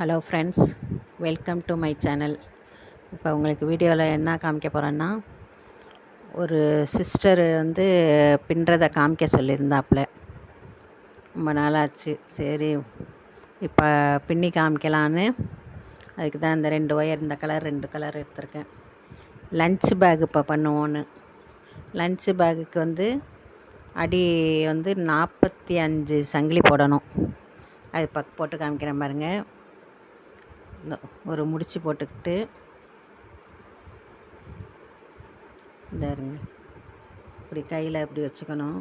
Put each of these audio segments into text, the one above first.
Hello friends welcome to my channel இப்போ உங்களுக்கு வீடியோவில் என்ன காமிக்க போகிறேன்னா ஒரு சிஸ்டர் வந்து பின்னுறதை காமிக்க சொல்லியிருந்தாப்புல. ரொம்ப நாளாச்சு. சரி இப்போ பின்னி காமிக்கலான்னு. அதுக்கு தான் இந்த ரெண்டு ஒயர் இந்த கலர் ரெண்டு கலர் எடுத்திருக்கேன். லஞ்ச் பேக் இப்போ பண்ணுவோன்னு. லஞ்ச் பேக்குக்கு வந்து அடி வந்து நாற்பத்தி அஞ்சு சங்கிலி போடணும். அது பக் போட்டு காமிக்கிறேன் பாருங்கள் ஒரு முடிச்சு போட்டுக்கிட்டு இந்தாருங்க. இப்படி கையில் இப்படி வச்சுக்கணும்.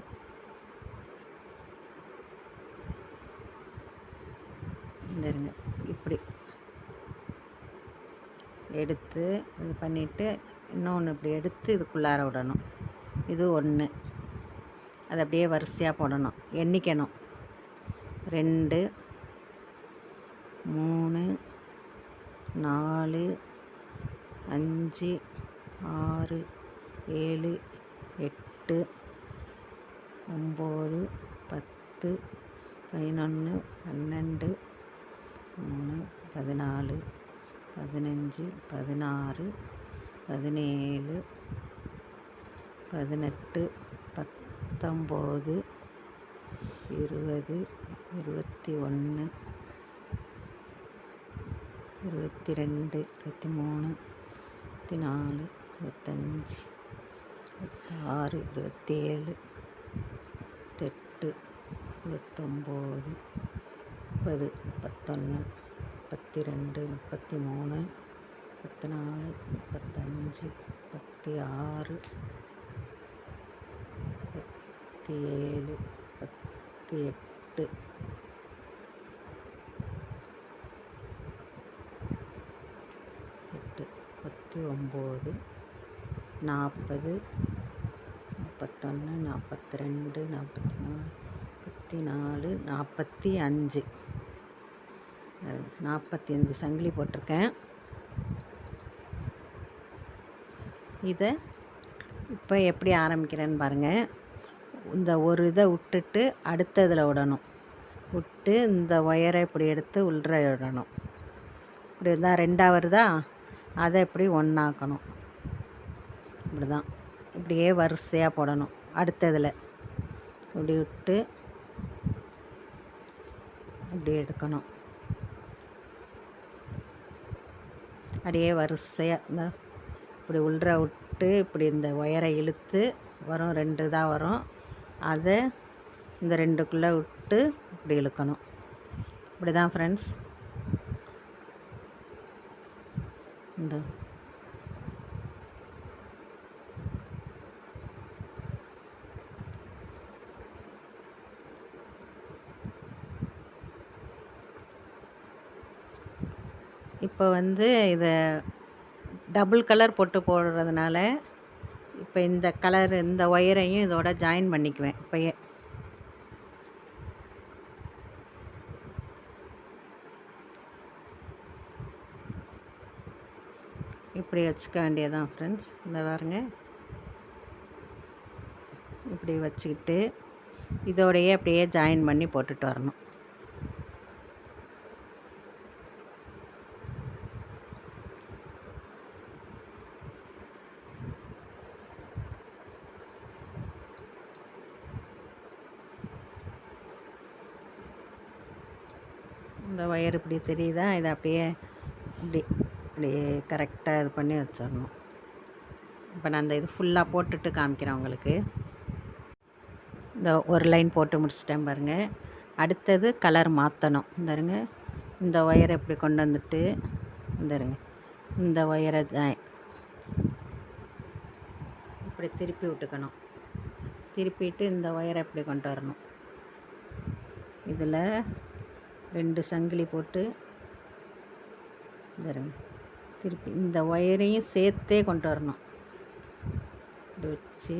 இந்த இருங்க இப்படி எடுத்து இது பண்ணிவிட்டு இன்னொன்று இப்படி எடுத்து இதுக்குள்ளார விடணும். இது ஒன்று அது அப்படியே வரிசையாக போடணும். எண்ணிக்கணும். ரெண்டு மூணு நாலு அஞ்சு ஆறு ஏழு எட்டு ஒம்பது பத்து பதினொன்று பன்னெண்டு மூணு பதினாலு பதினஞ்சு பதினாறு பதினேழு பதினெட்டு பத்தொம்போது இருபது இருபத்தி ஒன்று இருபத்தி ரெண்டு இருபத்தி மூணு இருபத்தி நாலு இருபத்தஞ்சி இருபத்தாறு இருபத்தேழு இருபத்தெட்டு இருபத்தொம்போது முப்பது முப்பத்தொன்று முப்பத்தி ரெண்டு முப்பத்தி மூணு முப்பத்தி நாலு முப்பத்தஞ்சு முப்பத்தி ஆறு முப்பத்தி ஏழு முப்பத்தி எட்டு எட்டு இருபத்தி ஒம்பது நாற்பது முப்பத்தொன்று நாற்பத்தி ரெண்டு நாற்பத்தி மூணு முப்பத்தி நாலு நாற்பத்தி அஞ்சு. நாற்பத்தி அஞ்சு சங்கிலி போட்டிருக்கேன். இதை இப்போ எப்படி ஆரம்பிக்கிறேன்னு பாருங்கள் இந்த ஒரு இதை விட்டுட்டு அடுத்த இதில் விடணும். விட்டு இந்த ஒயரை இப்படி எடுத்து உள்ளே விடணும். இப்படி இருந்தால் ரெண்டாவது வருதா அதை இப்படி ஒன்றாக்கணும் இப்படி தான் இப்படியே வரிசையாக போடணும். அடுத்ததில். இப்படி விட்டு இப்படி எடுக்கணும். அப்படியே வரிசையாக இந்த இப்படி உள்ற விட்டு இப்படி இந்த ஒயரை இழுத்து வரும் ரெண்டு தான் வரும். அதை இந்த ரெண்டுக்குள்ளே விட்டு இப்படி இழுக்கணும். இப்படி தான் ஃப்ரெண்ட்ஸ் இந்த. இப்போ வந்து இதை டபுள் கலர் போட்டு போடுறதுனால இப்போ இந்த கலர் இந்த ஒயரையும் இதோட ஜாயின் பண்ணிக்குவேன். இப்போயே இப்படி வச்சுக்க வேண்டியதான் ஃப்ரெண்ட்ஸ் இந்த பாருங்க. இப்படி வச்சுக்கிட்டு இதோடையே அப்படியே ஜாயின் பண்ணி போட்டுட்டு வரணும். இந்த ஒயர் இப்படி தெரியுதா? இதை அப்படியே இப்படி அப்படியே கரெக்டாக இது பண்ணி வச்சிடணும். இப்போ நான் அந்த இது ஃபுல்லாக போட்டுட்டு காமிக்கிறேன் உங்களுக்கு. இந்த ஒரு லைன் போட்டு முடிச்சிட்டேன் பாருங்கள் அடுத்தது கலர் மாற்றணும் இந்தருங்க. இந்த ஒயரை இப்படி கொண்டு வந்துட்டு இந்தருங்க. இந்த ஒயரை இப்படி திருப்பி விட்டுக்கணும். திருப்பிட்டு இந்த ஒயரை இப்படி கொண்டு வரணும். இதில் ரெண்டு சங்கிலி போட்டு பாருங்க திருப்பி இந்த ஒயரையும் சேர்த்தே கொண்டு வரணும். இப்படி வச்சு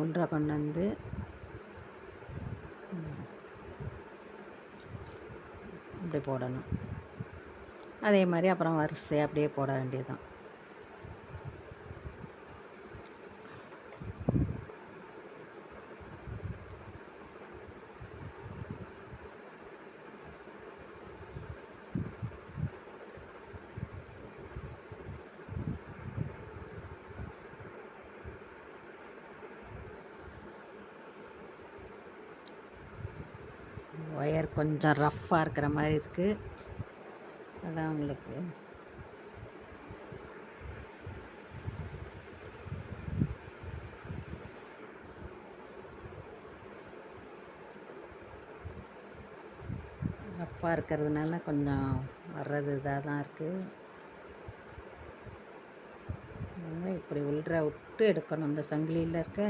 ஒன்றா கொண்டு வந்து இப்படி போடணும். அதே மாதிரி அப்புறம் வரிசை அப்படியே போட வேண்டியதுதான். ஒயர் கொஞ்சம் ரஃப்பாக இருக்கிற மாதிரி இருக்குது அதான் உங்களுக்கு. ரஃப்பாக இருக்கிறதுனால கொஞ்சம் வர்றது இதாக தான் இருக்குது இப்படி உள்ற விட்டு எடுக்கணும். இந்த சங்கிலியில் இருக்க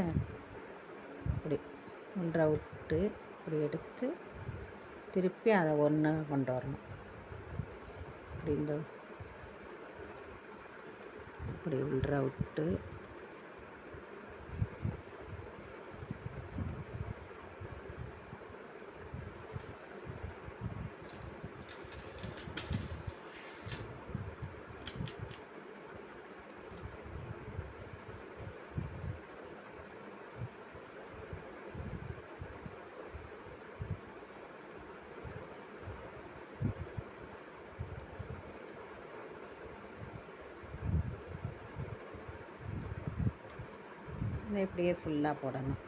இப்படி உள்ற விட்டு இப்படி எடுத்து திருப்பி அதை ஒன்று கொண்டு வரணும். இப்படி இந்த இப்படி உள்ற விட்டு இதை இப்படியே ஃபுல்லாக போடணும்.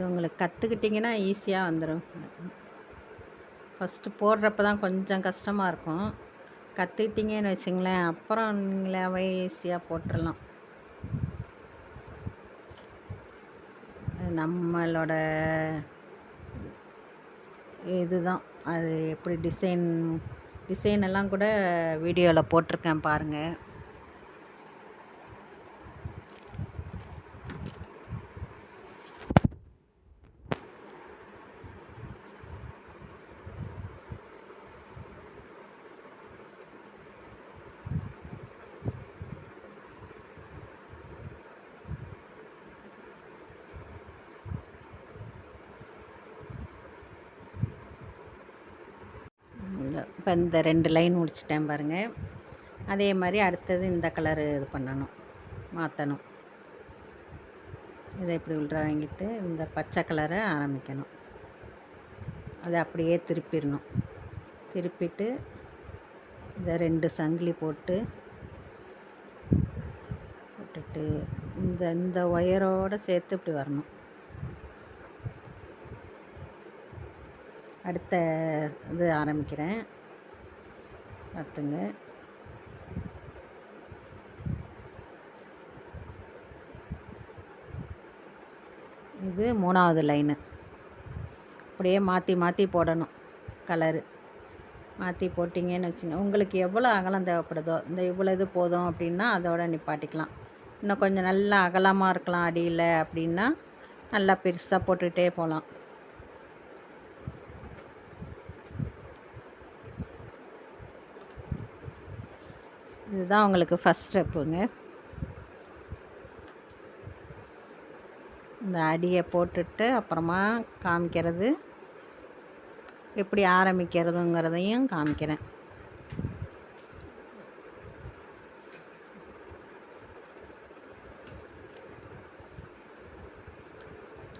இது உங்களுக்கு கற்றுக்கிட்டிங்கன்னா ஈஸியாக வந்துடும் ஃபஸ்ட்டு போடுறப்ப தான் கொஞ்சம் கஷ்டமாக இருக்கும். கற்றுக்கிட்டிங்கன்னு வச்சுங்களேன் அப்புறம் நீங்களாவே ஈஸியாக போட்டுடலாம் நம்மளோட இதுதான். அது எப்படி டிசைன் டிசைன் எல்லாம் கூட வீடியோவில் போட்டிருக்கேன் பாருங்கள் இப்போ இந்த ரெண்டு லைன் முடிச்சிட்டேன் பாருங்கள் அதே மாதிரி அடுத்தது இந்த கலரு இது பண்ணணும் மாற்றணும் இதை இப்படி உள்ள வாங்கிட்டு இந்த பச்சை கலரை ஆரம்பிக்கணும். அதை அப்படியே திருப்பிடணும். திருப்பிட்டு இதை ரெண்டு சங்கிலி போட்டு போட்டுட்டு இந்த இந்த ஒயரோடு சேர்த்து இப்படி வரணும். அடுத்த இது ஆரம்பிக்கிறேன். பார்த்துங்க. இது மூணாவது லைனு. அப்படியே மாற்றி மாற்றி போடணும் கலரு. மாற்றி போட்டிங்கன்னு வச்சுங்க உங்களுக்கு எவ்வளோ அகலம் தேவைப்படுதோ இந்த இவ்வளோ இது போதும் அப்படின்னா அதோட நிப்பாட்டிக்கலாம். இன்னும் கொஞ்சம் நல்லா அகலமாக இருக்கலாம் அடியில் அப்படின்னா நல்லா பெருசாக போட்டுகிட்டே போகலாம். இதுதான் உங்களுக்கு ஃபஸ்ட் ஸ்டெப்புங்க. இந்த அடியை போட்டுட்டு அப்புறமா காமிக்கிறது. எப்படி ஆரம்பிக்கிறதுங்கிறதையும் காமிக்கிறேன்.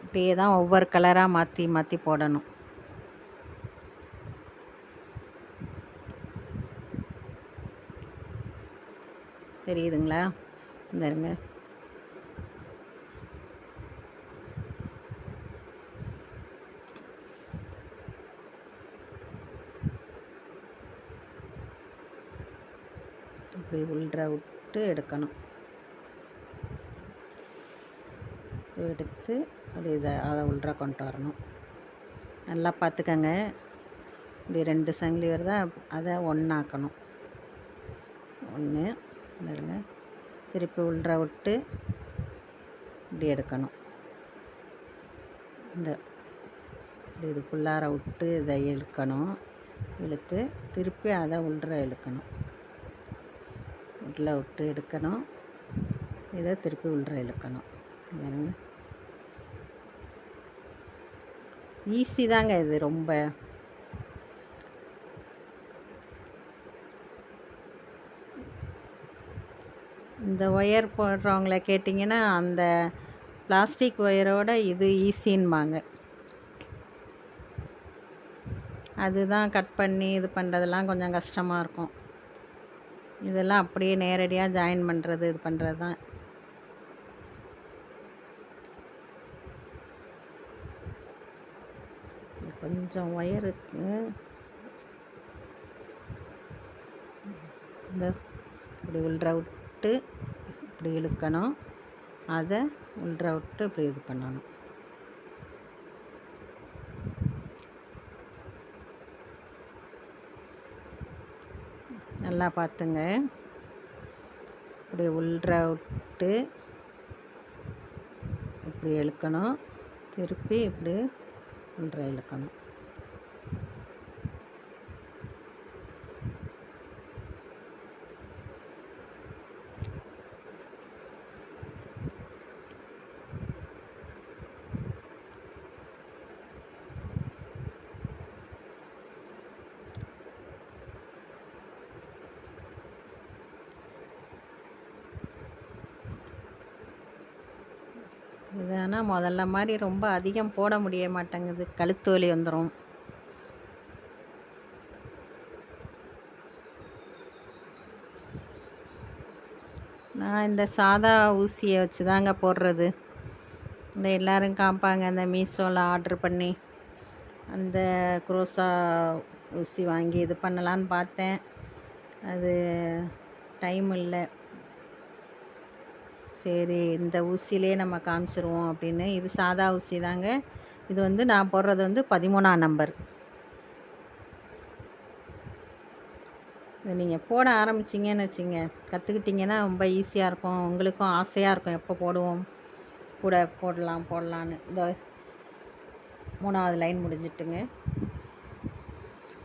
இப்படியே தான் ஒவ்வொரு கலராக மாற்றி மாற்றி போடணும். தெரியுதுங்களா? இந்த இருங்க இப்படி உள்ற விட்டு எடுக்கணும். எடுத்து அப்படி இதை அதை உள்ற கொண்டு வரணும். நல்லா பார்த்துக்கங்க. இப்படி ரெண்டு சங்கிலி வருதா? அதை ஒன்றாக்கணும் ஒன்று திருப்பி உள்ற விட்டு இப்படி எடுக்கணும். இந்த இப்படி இதுக்குள்ளார விட்டு இதை இழுக்கணும். இழுத்து திருப்பி அதை உள்ற இழுக்கணும். உள்ள விட்டு எடுக்கணும். இதை திருப்பி உள்ற இழுக்கணும். ஈஸி தாங்க இது ரொம்ப இந்த ஒயர் போடுறவங்கள கேட்டிங்கன்னா அந்த பிளாஸ்டிக் ஒயரோட இது ஈஸின்பாங்க. அதுதான் கட் பண்ணி இது பண்ணுறதெல்லாம் கொஞ்சம் கஷ்டமாக இருக்கும். இதெல்லாம் அப்படியே நேரடியாக ஜாயின் பண்ணுறது இது பண்ணுறது தான் கொஞ்சம் ஒயருக்கு இந்த இப்படி உள்ற விட்டு இப்படி இழுக்கணும். அதை உள்ற விட்டு இப்படி இது பண்ணணும். நல்லா பார்த்துங்க. இப்படி உள்ற விட்டு இப்படி இழுக்கணும். திருப்பி இப்படி உள்ற இழுக்கணும். இது ஆனால் முதல்ல மாதிரி ரொம்ப அதிகம் போட முடிய மாட்டேங்குது. கழுத்து வலி வந்துடும் நான் இந்த சாதா ஊசியை வச்சு தாங்க போடுறது. இந்த எல்லோரும் காமிப்பாங்க. அந்த மீஷோவில் ஆர்ட்ரு பண்ணி அந்த குரோசா ஊசி வாங்கி இது பண்ணலான்னு பார்த்தேன். அது டைம் இல்லை. சரி இந்த ஊசியிலே நம்ம காமிச்சிருவோம் அப்படின்னு. இது சாதா ஊசி தாங்க. இது வந்து நான் போடுறது வந்து பதிமூணாம் நம்பர். இது நீங்கள் போட ஆரம்பிச்சிங்கன்னு வச்சுங்க. கற்றுக்கிட்டிங்கன்னா ரொம்ப ஈஸியாக இருக்கும். உங்களுக்கும் ஆசையாக இருக்கும் எப்போ போடுவோம். கூட போடலாம் போடலான்னு. இந்த மூணாவது லைன் முடிஞ்சிட்டுங்க.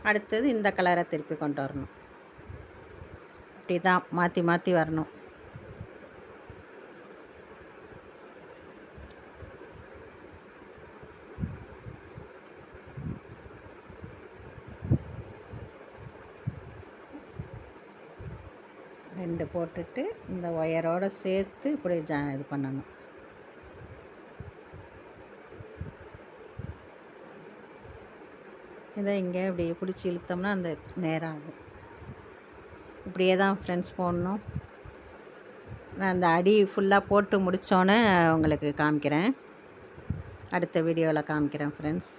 அடுத்தது இந்த கலரை திருப்பி கொண்டு வரணும். இப்படி தான் மாற்றி மாற்றி வரணும். ரெண்டு போட்டுட்டு இந்த ஒயரோடு சேர்த்து இப்படி ஜா இது பண்ணணும். இதை இங்கே இப்படி பிடிச்சி இழுத்தோம்னா அந்த நேரம் ஆகும். இப்படியே தான் ஃப்ரெண்ட்ஸ் போடணும். நான் அந்த அடி ஃபுல்லாக போட்டு முடித்தோன்னே உங்களுக்கு காமிக்கிறேன். அடுத்த வீடியோவில் காமிக்கிறேன் ஃப்ரெண்ட்ஸ்